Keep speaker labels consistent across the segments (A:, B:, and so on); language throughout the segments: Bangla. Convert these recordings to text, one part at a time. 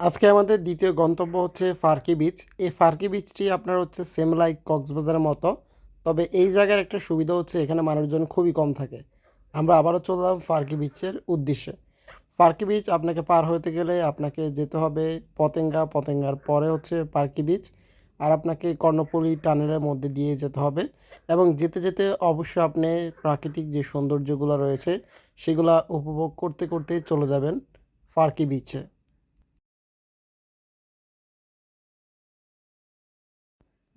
A: আজকে আমাদের দ্বিতীয় গন্তব্য হচ্ছে ফার্কি বিচ। এই ফার্কি বিচটি আপনার হচ্ছে সেম লাইক কক্সবাজারের মতো, তবে এই জায়গার একটা সুবিধা হচ্ছে এখানে মানুষজন খুবই কম থাকে। আমরা আবারও চললাম ফার্কি বিচের উদ্দেশ্যে। ফার্কি বিচ আপনাকে পার হতে গেলে আপনাকে যেতে হবে পতেঙ্গা, পতেঙ্গার পরে হচ্ছে পার্কি বিচ, আর আপনাকে কর্ণপল্লী টানেলের মধ্যে দিয়ে যেতে হবে। এবং যেতে যেতে অবশ্যই আপনি প্রাকৃতিক যে সৌন্দর্যগুলো রয়েছে, সেগুলা উপভোগ করতে করতে চলে যাবেন ফার্কি বিচে।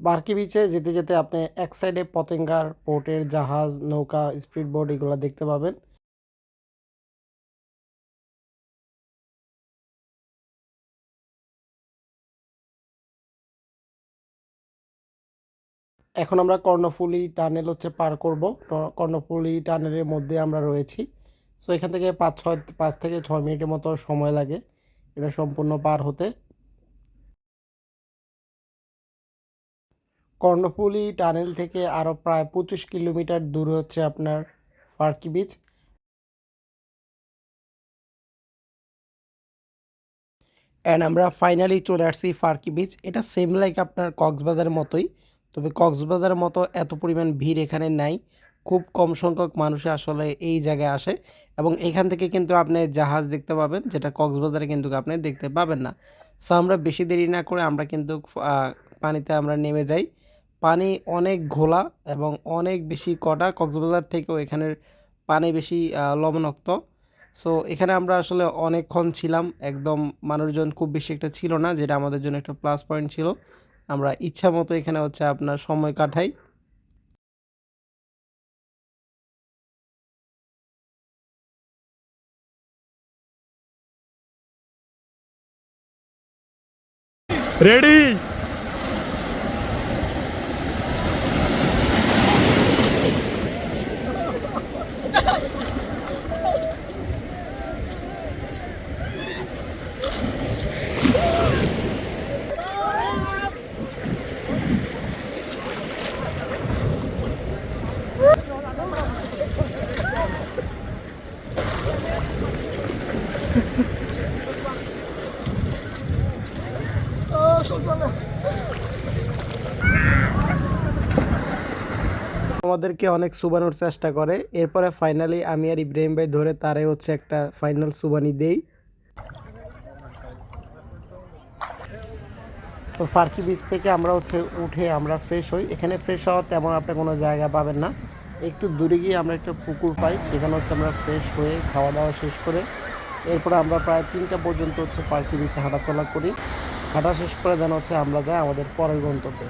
A: বার্কি বিচে যেতে যেতে আপনি এক সাইডে পতেঙ্গার পোর্টের জাহাজ, নৌকা স্পিড বোট এগুলো দেখতে পাবেন। এখন আমরা কর্ণফুলী টানেল হচ্ছে পার করব। কর্ণফুলী টানেলের মধ্যে আমরা রয়েছি। সো এখান থেকে পাঁচ ছয়, পাঁচ থেকে ছয় মিনিটের মতো সময় লাগে। এটা সম্পূর্ণ পার হতে। কর্ণফুলী টানেল থেকে আরও প্রায় পঁচিশ কিলোমিটার দূরে হচ্ছে আপনার ফার্কি বিচ অ্যান্ড আমরা ফাইনালি চলে আসছি ফার্কি বিচ এটা সেম লাইক আপনার কক্সবাজারের মতোই। তবে কক্সবাজারের মতো এত পরিমাণ ভিড় এখানে নাই। খুব কম সংখ্যক মানুষই আসলে এই জায়গায় আসে। এবং এখান থেকে কিন্তু আপনি জাহাজ দেখতে পাবেন, যেটা কক্সবাজারে কিন্তু আপনি দেখতে পাবেন না। সো আমরা বেশি দেরি না করে আমরা কিন্তু পানিতে আমরা নেমে যাই। পানি অনেক ঘোলা এবং অনেক বেশি কটা কক্সবাজার থেকেও এখানের পানি বেশি লবণাক্ত। সো এখানে আমরা আসলে অনেকক্ষণ ছিলাম, একদম মানুষজন খুব বেশি একটা ছিল না, যেটা আমাদের জন্য একটা প্লাস পয়েন্ট ছিল। আমরা ইচ্ছা মতো এখানে হচ্ছে আপনার সময় কাটাই।
B: রেডি
A: আমাদেরকে অনেক সুবানোর চেষ্টা করে। এরপরে ফাইনালি আমি আর ইব্রাহিম ভাই ধরে তারে হচ্ছে একটা ফাইনাল সুবানি দেই। তো ফার্কি বিচ থেকে আমরা হচ্ছে উঠে আমরা ফ্রেশ হই। এখানে ফ্রেশ হওয়া তেমন আপনি কোনো জায়গা পাবেন না। একটু দূরে গিয়ে আমরা একটা পুকুর পাই। সেখানে হচ্ছে আমরা ফ্রেশ হয়ে খাওয়া দাওয়া শেষ করে এরপরে আমরা প্রায় তিনটা পর্যন্ত হচ্ছে পার্কের নিচে হাঁটাচলা করি। হাঁটা শেষ করে দেন হচ্ছে আমরা যাই আমাদের পরের গন্তব্যে।